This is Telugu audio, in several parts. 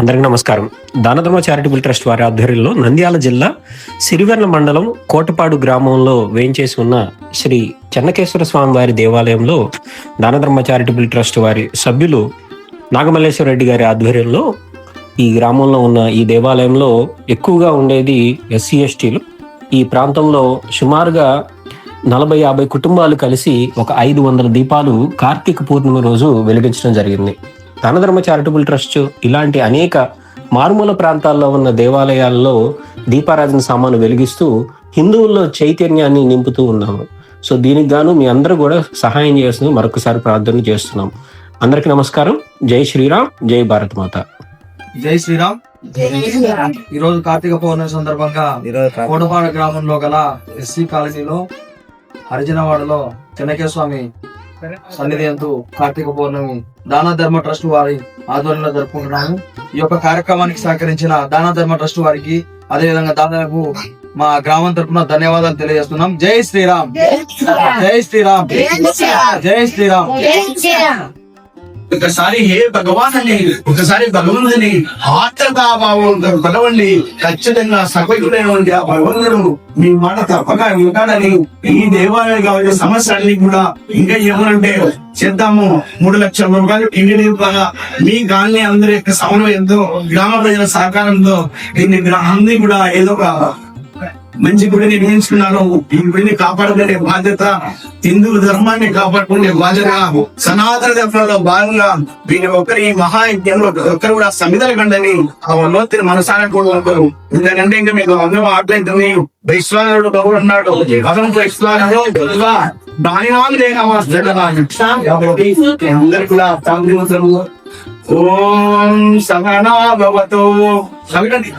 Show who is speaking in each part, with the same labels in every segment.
Speaker 1: అందరికీ నమస్కారం. దానధర్మ చారిటబుల్ ట్రస్ట్ వారి ఆధ్వర్యంలో నంద్యాల జిల్లా సిరివెర్ల మండలం కోటపాడు గ్రామంలో వేయించేసి ఉన్న శ్రీ చెన్నకేశ్వర స్వామి వారి దేవాలయంలో దానధర్మ చారిటబుల్ ట్రస్ట్ వారి సభ్యులు నాగమల్లేశ్వర రెడ్డి గారి ఆధ్వర్యంలో ఈ గ్రామంలో ఉన్న ఈ దేవాలయంలో ఎక్కువగా ఉండేది ఎస్సీ ఎస్టీలు. ఈ ప్రాంతంలో సుమారుగా నలభై యాభై కుటుంబాలు కలిసి ఒక ఐదు వందల దీపాలు కార్తీక పూర్ణిమ రోజు వెలిగించడం జరిగింది. దానధర్మ చారిటబుల్ ట్రస్ట్ ఇలాంటి అనేక మారుమూల ప్రాంతాల్లో ఉన్న దేవాలయాల్లో దీపారాధన సామాను వెలిగిస్తూ హిందువుల్లో చైతన్యాన్ని నింపుతూ ఉన్నాము. సో దీనికి గాను మీ అందరూ కూడా సహాయం చేస్తూ మరొకసారి ప్రార్థన చేస్తున్నాం. అందరికీ నమస్కారం. జై శ్రీరామ్ జై భారత్ మాత.
Speaker 2: జై శ్రీరామ్. ఈ రోజు కార్తీక పౌర్ణమి సందర్భంగా కోటపాడ గ్రామంలో గల ఎస్సీ కాలనీలో హరిజనవాడలో చెన్నకేశ్వర స్వామి సన్నిధి ఎందు కార్తీక పౌర్ణమి దాన ధర్మ ట్రస్ట్ వారి ఆధ్వర్యంలో జరుపుకుంటున్నాము. ఈ యొక్క కార్యక్రమానికి సహకరించిన దాన ధర్మ ట్రస్ట్ వారికి అదే విధంగా దాదాపు మా గ్రామం తరపున ధన్యవాదాలు తెలియజేస్తున్నాం. జై శ్రీరామ్. జై శ్రీరామ్. జై శ్రీరామ్.
Speaker 3: ఒకసారి హే భగవాన్ అని ఒకసారి భగవంతుని ఆత్మభావంతో కలవండి. ఖచ్చితంగా సభ్యుడైనటువంటి ఆ భగవంతుడు మీ మాట తప్పక వింటాడని ఈ దేవాలయం కావాల్సిన సమస్యలన్నీ కూడా ఇంకా ఏమనంటే చేద్దాము. మూడు లక్షల రూపాయలు ఇంటి మీ గాన్ని అందరి యొక్క సమన్వయంతో గ్రామ ప్రజల సహకారంతో దీన్ని గ్రామాన్ని కూడా ఏదో ఒక మంచి గుడిని నిర్మించుకున్నాను. ఈ గుడిని కాపాడుకునే బాధ్యత హిందూ ధర్మాన్ని కాపాడుకునే బాధ్యత సనాతన ధర్మంలో భాగంగా వీరి ఒక్కరి ఈ మహాయజ్ఞంలో ఒక్కరు కూడా సమిధల కండని ఆ మనసాన కూడా ఉంటారు ఎందుకంటే ఇంకా మీకు అందరూ ఆటలైతుంది వైశ్వానుడు గౌడు ఉన్నాడు. అతను దాని అందరు కూడా ఓం సహనా భవతు సవినండి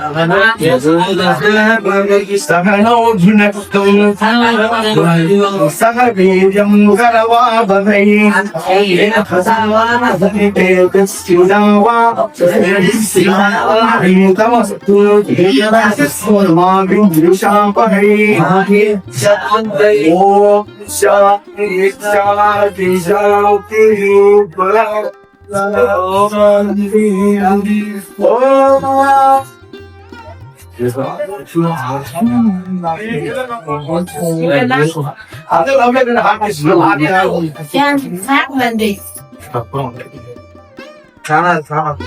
Speaker 3: సహనో భునక్తు సహ వీర్యం కరవావహై మా విద్యుషాపహై ఓం శాంతి శాంతి శాంతి 그래서
Speaker 4: 그냥
Speaker 2: 사람인데. 잠깐만. 잠깐만.